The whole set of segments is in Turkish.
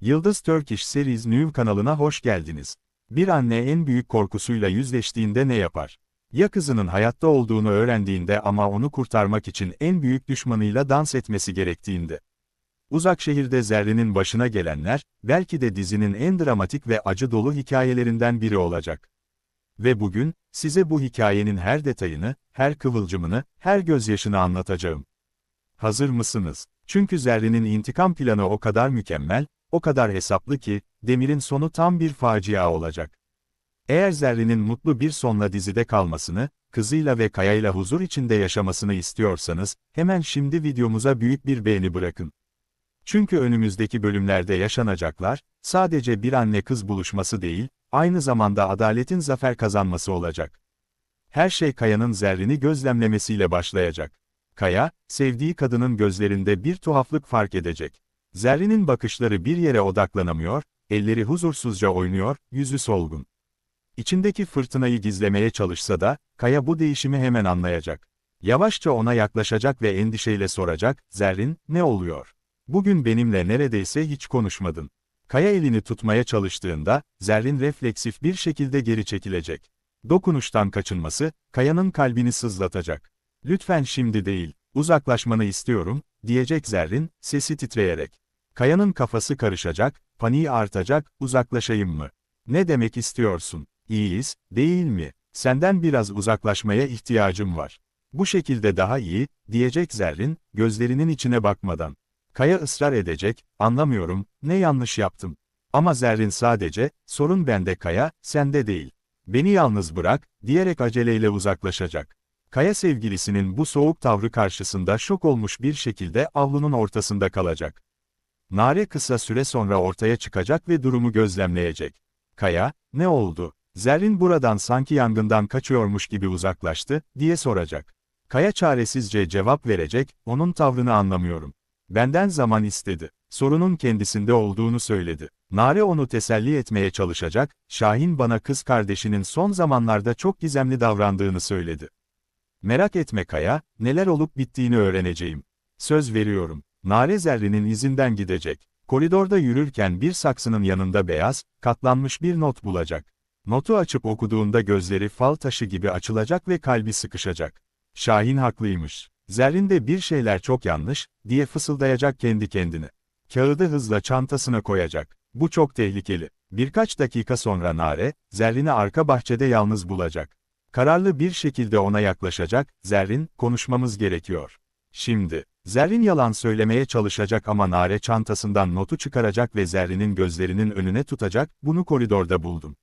Yıldız Turkish Series New kanalına hoş geldiniz. Bir anne en büyük korkusuyla yüzleştiğinde ne yapar? Ya kızının hayatta olduğunu öğrendiğinde ama onu kurtarmak için en büyük düşmanıyla dans etmesi gerektiğinde? Uzak şehirde Zerrin'in başına gelenler, belki de dizinin en dramatik ve acı dolu hikayelerinden biri olacak. Ve bugün, size bu hikayenin her detayını, her kıvılcımını, her gözyaşını anlatacağım. Hazır mısınız? Çünkü Zerrin'in intikam planı o kadar mükemmel, o kadar hesaplı ki, Demir'in sonu tam bir facia olacak. Eğer Zerrin'in mutlu bir sonla dizide kalmasını, kızıyla ve Kaya'yla huzur içinde yaşamasını istiyorsanız, hemen şimdi videomuza büyük bir beğeni bırakın. Çünkü önümüzdeki bölümlerde yaşanacaklar, sadece bir anne kız buluşması değil, aynı zamanda adaletin zafer kazanması olacak. Her şey Kaya'nın Zerrin'i gözlemlemesiyle başlayacak. Kaya, sevdiği kadının gözlerinde bir tuhaflık fark edecek. Zerrin'in bakışları bir yere odaklanamıyor, elleri huzursuzca oynuyor, yüzü solgun. İçindeki fırtınayı gizlemeye çalışsa da, Kaya bu değişimi hemen anlayacak. Yavaşça ona yaklaşacak ve endişeyle soracak, Zerrin, ne oluyor? Bugün benimle neredeyse hiç konuşmadın. Kaya elini tutmaya çalıştığında, Zerrin refleksif bir şekilde geri çekilecek. Dokunuştan kaçınması, Kaya'nın kalbini sızlatacak. Lütfen şimdi değil, uzaklaşmanı istiyorum, diyecek Zerrin, sesi titreyerek. Kaya'nın kafası karışacak, paniği artacak, uzaklaşayım mı? Ne demek istiyorsun? İyiyiz, değil mi? Senden biraz uzaklaşmaya ihtiyacım var. Bu şekilde daha iyi, diyecek Zerrin, gözlerinin içine bakmadan. Kaya ısrar edecek, anlamıyorum, ne yanlış yaptım. Ama Zerrin sadece, sorun bende Kaya, sende değil. Beni yalnız bırak, diyerek aceleyle uzaklaşacak. Kaya sevgilisinin bu soğuk tavrı karşısında şok olmuş bir şekilde avlunun ortasında kalacak. Nare kısa süre sonra ortaya çıkacak ve durumu gözlemleyecek. Kaya, ne oldu? Zerrin buradan sanki yangından kaçıyormuş gibi uzaklaştı, diye soracak. Kaya çaresizce cevap verecek, onun tavrını anlamıyorum. Benden zaman istedi. Sorunun kendisinde olduğunu söyledi. Nare onu teselli etmeye çalışacak, Şahin bana kız kardeşinin son zamanlarda çok gizemli davrandığını söyledi. Merak etme Kaya, neler olup bittiğini öğreneceğim. Söz veriyorum. Nare Zerrin'in izinden gidecek. Koridorda yürürken bir saksının yanında beyaz, katlanmış bir not bulacak. Notu açıp okuduğunda gözleri fal taşı gibi açılacak ve kalbi sıkışacak. Şahin haklıymış. Zerrin'de bir şeyler çok yanlış, diye fısıldayacak kendi kendine. Kağıdı hızla çantasına koyacak. Bu çok tehlikeli. Birkaç dakika sonra Nare, Zerrin'i arka bahçede yalnız bulacak. Kararlı bir şekilde ona yaklaşacak, Zerrin, konuşmamız gerekiyor. Şimdi, Zerrin yalan söylemeye çalışacak ama Nare çantasından notu çıkaracak ve Zerrin'in gözlerinin önüne tutacak, bunu koridorda buldum.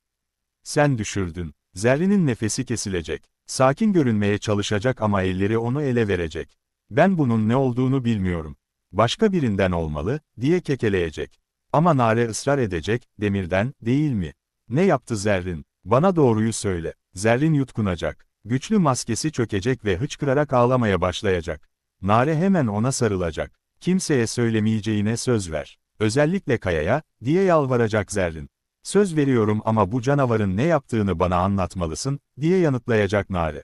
Sen düşürdün. Zerrin'in nefesi kesilecek. Sakin görünmeye çalışacak ama elleri onu ele verecek. Ben bunun ne olduğunu bilmiyorum. Başka birinden olmalı, diye kekeleyecek. Ama Nare ısrar edecek, demirden, değil mi? Ne yaptı Zerrin? Bana doğruyu söyle. Zerrin yutkunacak. Güçlü maskesi çökecek ve hıçkırarak ağlamaya başlayacak. Nare hemen ona sarılacak. Kimseye söylemeyeceğine söz ver. Özellikle Kaya'ya, diye yalvaracak Zerrin. Söz veriyorum ama bu canavarın ne yaptığını bana anlatmalısın, diye yanıtlayacak Nare.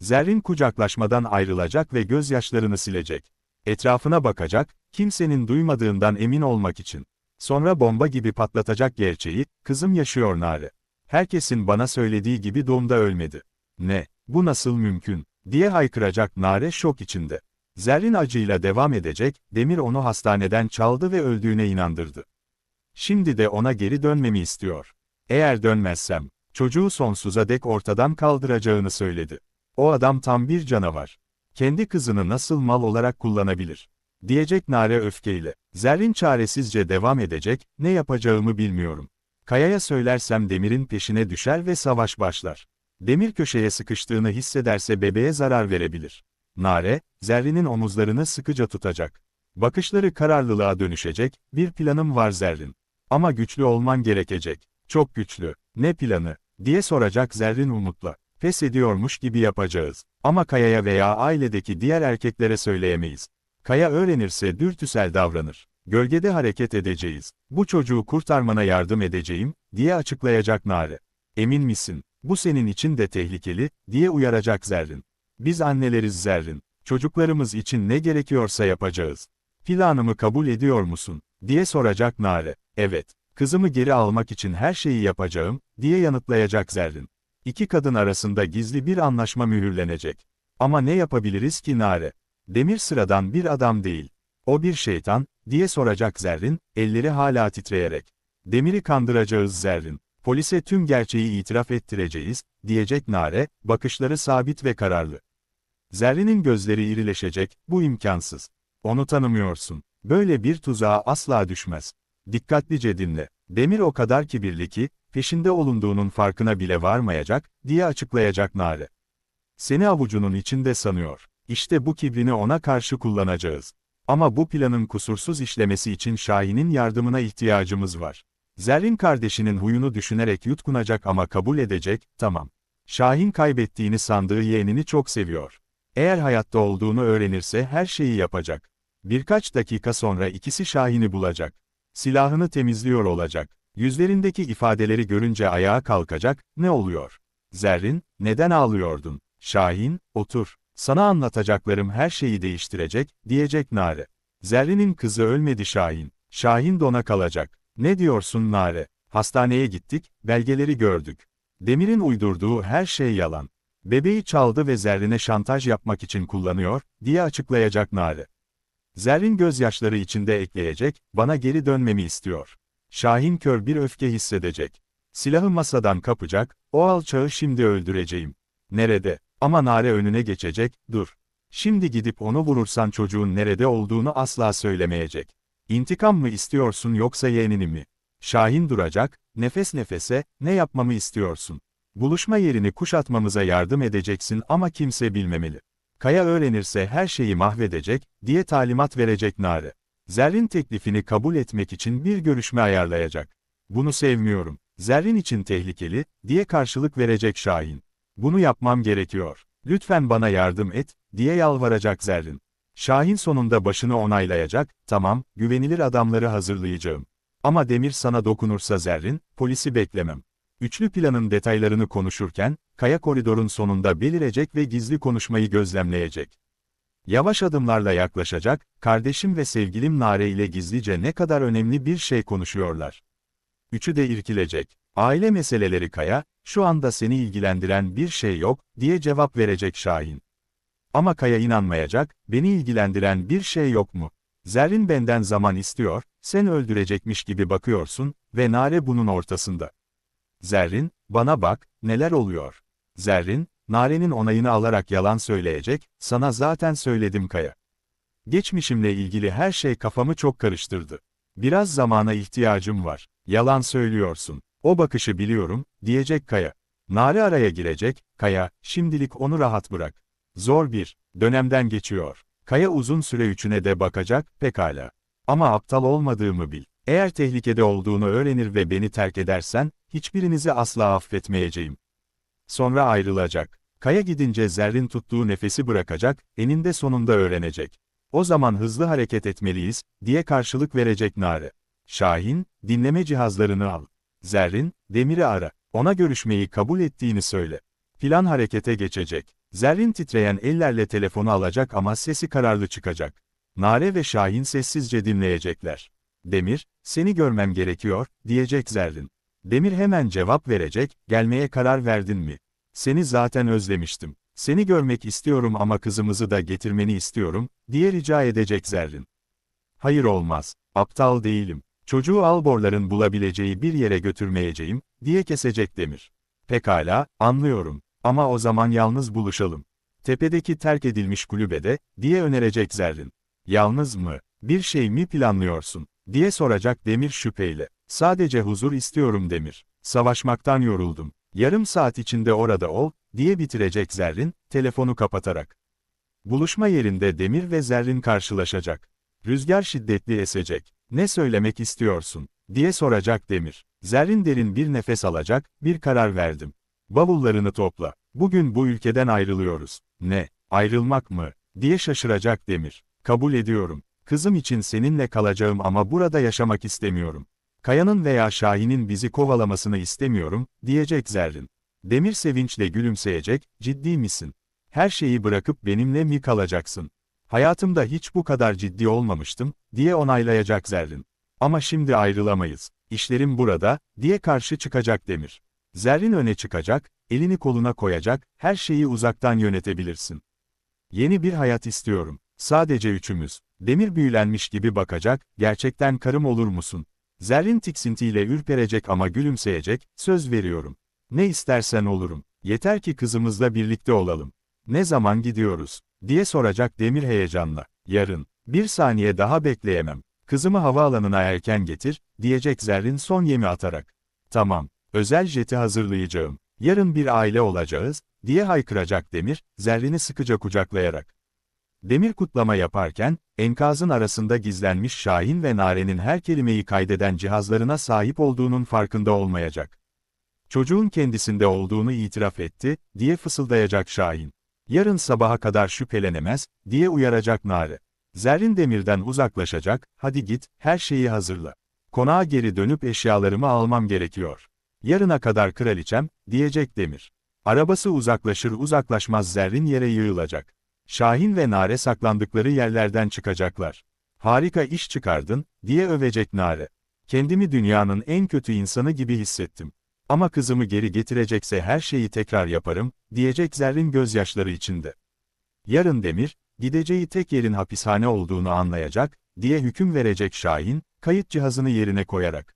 Zerrin kucaklaşmadan ayrılacak ve gözyaşlarını silecek. Etrafına bakacak, kimsenin duymadığından emin olmak için. Sonra bomba gibi patlatacak gerçeği, kızım yaşıyor Nare. Herkesin bana söylediği gibi doğumda ölmedi. Ne, bu nasıl mümkün, diye haykıracak Nare şok içinde. Zerrin acıyla devam edecek, Demir onu hastaneden çaldı ve öldüğüne inandırdı. Şimdi de ona geri dönmemi istiyor. Eğer dönmezsem, çocuğu sonsuza dek ortadan kaldıracağını söyledi. O adam tam bir canavar. Kendi kızını nasıl mal olarak kullanabilir? Diyecek Nare öfkeyle. Zerrin çaresizce devam edecek, ne yapacağımı bilmiyorum. Kaya'ya söylersem Demir'in peşine düşer ve savaş başlar. Demir köşeye sıkıştığını hissederse bebeğe zarar verebilir. Nare, Zerrin'in omuzlarını sıkıca tutacak. Bakışları kararlılığa dönüşecek, bir planım var Zerrin. Ama güçlü olman gerekecek. Çok güçlü. Ne planı? diye soracak Zerrin umutla. Pes ediyormuş gibi yapacağız. Ama Kaya'ya veya ailedeki diğer erkeklere söyleyemeyiz. Kaya öğrenirse dürtüsel davranır. Gölgede hareket edeceğiz. Bu çocuğu kurtarmana yardım edeceğim, diye açıklayacak Nare. Emin misin? Bu senin için de tehlikeli, diye uyaracak Zerrin. Biz anneleriz Zerrin. Çocuklarımız için ne gerekiyorsa yapacağız. Planımı kabul ediyor musun? diye soracak Nare. Evet, kızımı geri almak için her şeyi yapacağım, diye yanıtlayacak Zerrin. İki kadın arasında gizli bir anlaşma mühürlenecek. Ama ne yapabiliriz ki Nare? Demir sıradan bir adam değil. O bir şeytan, diye soracak Zerrin, elleri hala titreyerek. Demir'i kandıracağız Zerrin. Polise tüm gerçeği itiraf ettireceğiz, diyecek Nare, bakışları sabit ve kararlı. Zerrin'in gözleri irileşecek, bu imkansız. Onu tanımıyorsun. Böyle bir tuzağa asla düşmez. Dikkatlice dinle. Demir o kadar kibirli ki, peşinde olunduğunun farkına bile varmayacak, diye açıklayacak Nare. Seni avucunun içinde sanıyor. İşte bu kibrini ona karşı kullanacağız. Ama bu planın kusursuz işlemesi için Şahin'in yardımına ihtiyacımız var. Zerrin kardeşinin huyunu düşünerek yutkunacak ama kabul edecek, tamam. Şahin kaybettiğini sandığı yeğenini çok seviyor. Eğer hayatta olduğunu öğrenirse her şeyi yapacak. Birkaç dakika sonra ikisi Şahin'i bulacak. Silahını temizliyor olacak. Yüzlerindeki ifadeleri görünce ayağa kalkacak, ne oluyor? Zerrin, neden ağlıyordun? Şahin, otur. Sana anlatacaklarım her şeyi değiştirecek, diyecek Nare. Zerrin'in kızı ölmedi Şahin. Şahin dona kalacak. Ne diyorsun Nare? Hastaneye gittik, belgeleri gördük. Demir'in uydurduğu her şey yalan. Bebeği çaldı ve Zerrin'e şantaj yapmak için kullanıyor, diye açıklayacak Nare. Zerrin gözyaşları içinde ekleyecek, bana geri dönmemi istiyor. Şahin kör bir öfke hissedecek. Silahı masadan kapacak, o alçağı şimdi öldüreceğim. Nerede? Ama Nare önüne geçecek, dur. Şimdi gidip onu vurursan çocuğun nerede olduğunu asla söylemeyecek. İntikam mı istiyorsun yoksa yeğenini mi? Şahin duracak, nefes nefese, ne yapmamı istiyorsun? Buluşma yerini kuşatmamıza yardım edeceksin ama kimse bilmemeli. Kaya öğrenirse her şeyi mahvedecek, diye talimat verecek Nare. Zerrin teklifini kabul etmek için bir görüşme ayarlayacak. Bunu sevmiyorum. Zerrin için tehlikeli, diye karşılık verecek Şahin. Bunu yapmam gerekiyor. Lütfen bana yardım et, diye yalvaracak Zerrin. Şahin sonunda başını onaylayacak, tamam, güvenilir adamları hazırlayacağım. Ama Demir sana dokunursa Zerrin, polisi beklemem. Üçlü planın detaylarını konuşurken, Kaya koridorun sonunda belirecek ve gizli konuşmayı gözlemleyecek. Yavaş adımlarla yaklaşacak, kardeşim ve sevgilim Nare ile gizlice ne kadar önemli bir şey konuşuyorlar. Üçü de irkilecek. Aile meseleleri Kaya, şu anda seni ilgilendiren bir şey yok, diye cevap verecek Şahin. Ama Kaya inanmayacak, beni ilgilendiren bir şey yok mu? Zerrin benden zaman istiyor, sen öldürecekmiş gibi bakıyorsun ve Nare bunun ortasında. Zerrin, bana bak, neler oluyor? Zerrin, Nare'nin onayını alarak yalan söyleyecek, sana zaten söyledim Kaya. Geçmişimle ilgili her şey kafamı çok karıştırdı. Biraz zamana ihtiyacım var. Yalan söylüyorsun. O bakışı biliyorum, diyecek Kaya. Nare araya girecek, Kaya, şimdilik onu rahat bırak. Zor bir dönemden geçiyor. Kaya uzun süre üçüne de bakacak, pekala. Ama aptal olmadığımı bil. Eğer tehlikede olduğunu öğrenir ve beni terk edersen, hiçbirinizi asla affetmeyeceğim. Sonra ayrılacak. Kaya gidince Zerrin tuttuğu nefesi bırakacak, eninde sonunda öğrenecek. O zaman hızlı hareket etmeliyiz, diye karşılık verecek Nare. Şahin, dinleme cihazlarını al. Zerrin, Demir'i ara. Ona görüşmeyi kabul ettiğini söyle. Plan harekete geçecek. Zerrin titreyen ellerle telefonu alacak ama sesi kararlı çıkacak. Nare ve Şahin sessizce dinleyecekler. Demir, seni görmem gerekiyor, diyecek Zerrin. Demir hemen cevap verecek, gelmeye karar verdin mi? Seni zaten özlemiştim. Seni görmek istiyorum ama kızımızı da getirmeni istiyorum, diye rica edecek Zerrin. Hayır olmaz, aptal değilim. Çocuğu alborların bulabileceği bir yere götürmeyeceğim, diye kesecek Demir. Pekala, anlıyorum. Ama o zaman yalnız buluşalım. Tepedeki terk edilmiş kulübede, diye önerecek Zerrin. Yalnız mı? Bir şey mi planlıyorsun? diye soracak Demir şüpheyle. Sadece huzur istiyorum Demir. Savaşmaktan yoruldum. Yarım saat içinde orada ol, diye bitirecek Zerrin, telefonu kapatarak. Buluşma yerinde Demir ve Zerrin karşılaşacak. Rüzgar şiddetli esecek. Ne söylemek istiyorsun? diye soracak Demir. Zerrin derin bir nefes alacak, bir karar verdim. Bavullarını topla. Bugün bu ülkeden ayrılıyoruz. Ne? Ayrılmak mı? diye şaşıracak Demir. Kabul ediyorum. Kızım için seninle kalacağım ama burada yaşamak istemiyorum. Kaya'nın veya Şahin'in bizi kovalamasını istemiyorum, diyecek Zerrin. Demir sevinçle gülümseyecek, ciddi misin? Her şeyi bırakıp benimle mi kalacaksın? Hayatımda hiç bu kadar ciddi olmamıştım, diye onaylayacak Zerrin. Ama şimdi ayrılamayız. İşlerim burada, diye karşı çıkacak Demir. Zerrin öne çıkacak, elini koluna koyacak, her şeyi uzaktan yönetebilirsin. Yeni bir hayat istiyorum. Sadece üçümüz. Demir büyülenmiş gibi bakacak, gerçekten karım olur musun? Zerrin tiksintiyle ürperecek ama gülümseyecek, söz veriyorum. Ne istersen olurum. Yeter ki kızımızla birlikte olalım. Ne zaman gidiyoruz? diye soracak Demir heyecanla. Yarın. Bir saniye daha bekleyemem. Kızımı havaalanına erken getir, diyecek Zerrin son yemi atarak. Tamam, özel jeti hazırlayacağım. Yarın bir aile olacağız, diye haykıracak Demir, Zerrin'i sıkıca kucaklayarak. Demir kutlama yaparken, enkazın arasında gizlenmiş Şahin ve Nare'nin her kelimeyi kaydeden cihazlarına sahip olduğunun farkında olmayacak. Çocuğun kendisinde olduğunu itiraf etti, diye fısıldayacak Şahin. Yarın sabaha kadar şüphelenemez, diye uyaracak Nare. Zerrin Demir'den uzaklaşacak, hadi git, her şeyi hazırla. Konağa geri dönüp eşyalarımı almam gerekiyor. Yarına kadar kraliçem, diyecek Demir. Arabası uzaklaşır uzaklaşmaz Zerrin yere yığılacak. Şahin ve Nare saklandıkları yerlerden çıkacaklar. Harika iş çıkardın, diye övecek Nare. Kendimi dünyanın en kötü insanı gibi hissettim. Ama kızımı geri getirecekse her şeyi tekrar yaparım, diyecek Zerrin gözyaşları içinde. Yarın Demir, gideceği tek yerin hapishane olduğunu anlayacak, diye hüküm verecek Şahin, kayıt cihazını yerine koyarak.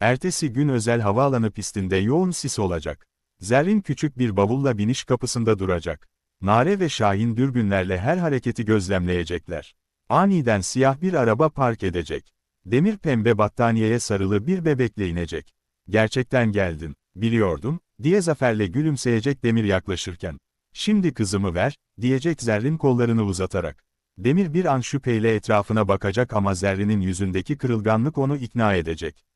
Ertesi gün özel havaalanı pistinde yoğun sis olacak. Zerrin küçük bir bavulla biniş kapısında duracak. Nare ve Şahin dürbünlerle her hareketi gözlemleyecekler. Aniden siyah bir araba park edecek. Demir pembe battaniyeye sarılı bir bebekle inecek. Gerçekten geldin, biliyordum, diye zaferle gülümseyecek Demir yaklaşırken. Şimdi kızımı ver, diyecek Zerrin kollarını uzatarak. Demir bir an şüpheyle etrafına bakacak ama Zerrin'in yüzündeki kırılganlık onu ikna edecek.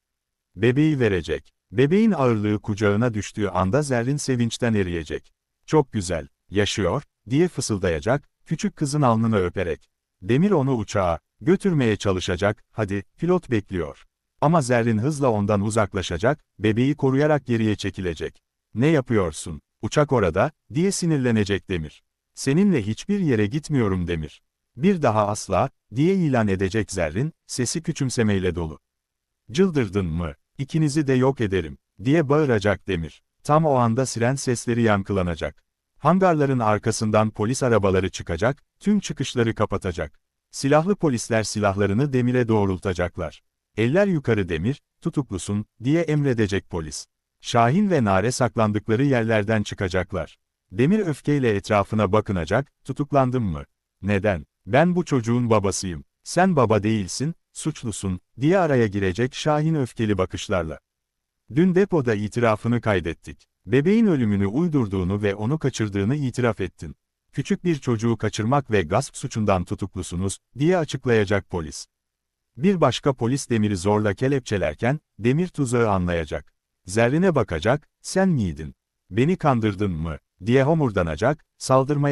Bebeği verecek. Bebeğin ağırlığı kucağına düştüğü anda Zerrin sevinçten eriyecek. Çok güzel, yaşıyor, diye fısıldayacak, küçük kızın alnını öperek. Demir onu uçağa götürmeye çalışacak, hadi, pilot bekliyor. Ama Zerrin hızla ondan uzaklaşacak, bebeği koruyarak geriye çekilecek. Ne yapıyorsun? Uçak orada, diye sinirlenecek Demir. Seninle hiçbir yere gitmiyorum Demir. Bir daha asla, diye ilan edecek Zerrin, sesi küçümsemeyle dolu. Cıldırdın mı? İkinizi de yok ederim, diye bağıracak Demir. Tam o anda siren sesleri yankılanacak. Hangarların arkasından polis arabaları çıkacak, tüm çıkışları kapatacak. Silahlı polisler silahlarını Demir'e doğrultacaklar. Eller yukarı Demir, tutuklusun, diye emredecek polis. Şahin ve Nare saklandıkları yerlerden çıkacaklar. Demir öfkeyle etrafına bakınacak, tutuklandım mı? Neden? Ben bu çocuğun babasıyım. Sen baba değilsin, suçlusun, diye araya girecek Şahin öfkeli bakışlarla. Dün depoda itirafını kaydettik. Bebeğin ölümünü uydurduğunu ve onu kaçırdığını itiraf ettin. Küçük bir çocuğu kaçırmak ve gasp suçundan tutuklusunuz, diye açıklayacak polis. Bir başka polis Demir'i zorla kelepçelerken, Demir tuzağı anlayacak. Zerrin'e bakacak, sen miydin? Beni kandırdın mı? diye homurdanacak, saldırmaya